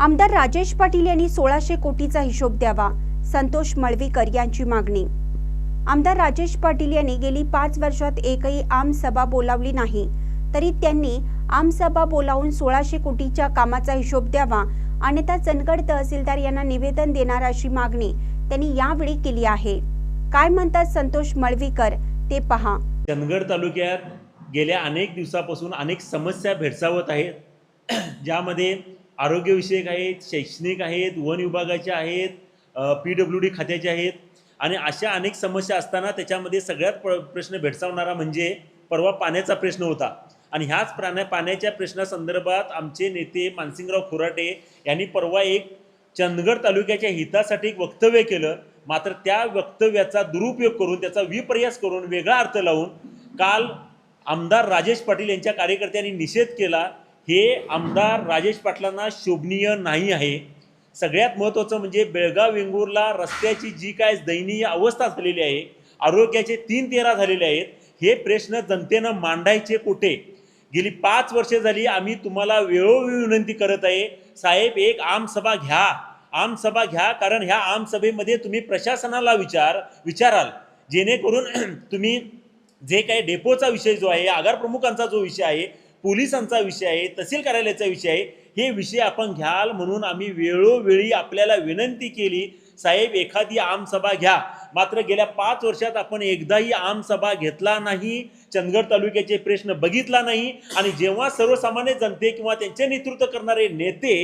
आमदार राजेश पाटील यांनी सोळाशे कोटीचा हिशोब द्यावा संतोष मळवीकर यांची मागणी. आमदार राजेश पाटील यांनी गेली पाच वर्षात एकही आम सभा बोलावली नाही तरी त्यांनी आमसभा बोलावून सोळाशे कोटीच्या कामाचा हिशोब द्यावा अन्यथा चंदगड तहसीलदार यांना निवेदन देणार अशी मागणी त्यांनी यावेळी केली आहे. काय म्हणतात संतोष मळवीकर ते पहा. चंदगड तालुक्यात गेल्या अनेक दिवसापासून अनेक समस्या भेडसावत आहेत ज्यामध्ये आरोग्यविषयक आहेत शैक्षणिक आहेत वन विभागाचे आहेत पी डब्ल्यू डी खात्याचे आहेत. आणि अशा अनेक समस्या असताना त्याच्यामध्ये सगळ्यात प्र प्रश्न भेडसावणारा म्हणजे परवा पाण्याचा प्रश्न होता. आणि ह्याच प्राण्या पाण्याच्या प्रश्नासंदर्भात आमचे नेते मानसिंगराव खोराटे यांनी परवा एक चंदगड तालुक्याच्या हितासाठी एक वक्तव्य केलं. मात्र त्या वक्तव्याचा दुरुपयोग करून त्याचा विपर्यास करून वेगळा अर्थ लावून काल आमदार राजेश पाटील यांच्या कार्यकर्त्यांनी निषेध केला. हे आमदार राजेश पाटलांना शोभनीय नाही आहे. सगळ्यात महत्त्वाचं म्हणजे बेळगाव वेंगुर्ला रस्त्याची जी काय दयनीय अवस्था झालेली आहे आरोग्याचे तीन तेरा झालेले आहेत हे प्रश्न जनतेनं मांडायचे कुठे? गेली पाच वर्षे झाली आम्ही तुम्हाला वेळोवेळी विनंती करत आहे साहेब एक आमसभा घ्या. आमसभा घ्या कारण ह्या आमसभेमध्ये तुम्ही प्रशासनाला विचार विचाराल. जेणेकरून तुम्ही जे काही डेपोचा विषय जो आहे आगार प्रमुखांचा जो विषय आहे पोलिसांचा विषय आहे तहसील कार्यालयाचा विषय आहे हे विषय आपण घ्याल म्हणून आम्ही वेळोवेळी आपल्याला विनंती केली साहेब एखादी आमसभा घ्या. मात्र गेल्या पाच वर्षात आपण एकदाही आमसभा घेतला नाही चंदगड तालुक्याचे प्रश्न बघितला नाही आणि जेव्हा सर्वसामान्य जनते किंवा त्यांचे नेतृत्व करणारे नेते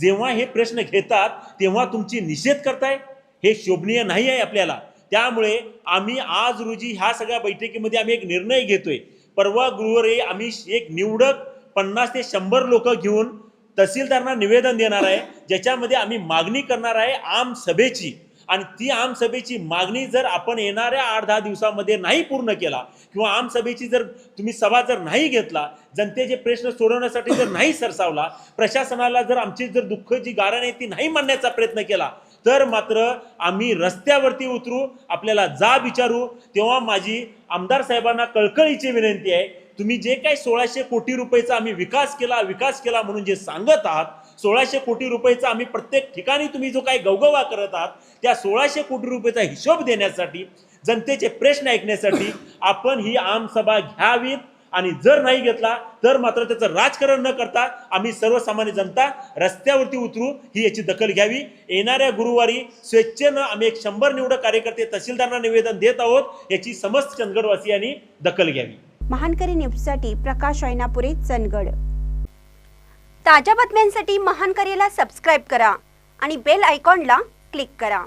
जेव्हा हे प्रश्न घेतात तेव्हा तुमची निषेध करताय? हे शोभनीय नाही आहे आपल्याला. त्यामुळे आम्ही आज रोजी ह्या सगळ्या बैठकीमध्ये आम्ही एक निर्णय घेतोय. परवा गुरुवारी आम्ही एक निवडक पन्नास ते शंभर लोक घेऊन तहसीलदारांना निवेदन देणार आहे. ज्याच्यामध्ये आम्ही मागणी करणार आहे आम सभेची. आणि ती आमसभेची मागणी जर आपण येणाऱ्या आठ दहा दिवसामध्ये नाही पूर्ण केला किंवा आमसभेची जर तुम्ही सभा जर नाही घेतला जनतेचे प्रश्न सोडवण्यासाठी जर नाही सरसावला प्रशासनाला जर आमची जर दुःख जी गारण आहे ती नाही मांडण्याचा प्रयत्न केला तर मात्र आम्ही रस्त्यावरती उतरू आपल्याला जा विचारू तेव्हा माझी आमदार साहेबांना कळकळीची विनंती आहे तुम्ही जे काही सोळाशे कोटी रुपयेचा आम्ही विकास केला विकास केला म्हणून जे सांगत आहात सोळाशे कोटी रुपयेचा आम्ही प्रत्येक ठिकाणी तुम्ही जो काही गवगवा करत आहात त्या सोळाशे कोटी रुपयेचा हिशोब देण्यासाठी जनतेचे प्रश्न ऐकण्यासाठी आपण ही आमसभा घ्यावीत. आणि जर नाही घेतला तर मात्र त्याचं राजकारण न करता आम्ही सर्वसामान्य जनता रस्त्यावरती उतरू ही याची दखल घ्यावी. येणाऱ्या गुरुवारी स्वेच्छेनं आम्ही एक शंभर निवडक कार्यकर्ते तहसीलदारांना निवेदन देत आहोत याची समस्त चंदगडवासियांनी दखल घ्यावी. महानकरी न्यूजसाठी प्रकाश ऐनापुरे चंदगड. ताज्या बातम्यांसाठी महानकरीला सबस्क्राईब करा आणि बेल आयकॉनला क्लिक करा.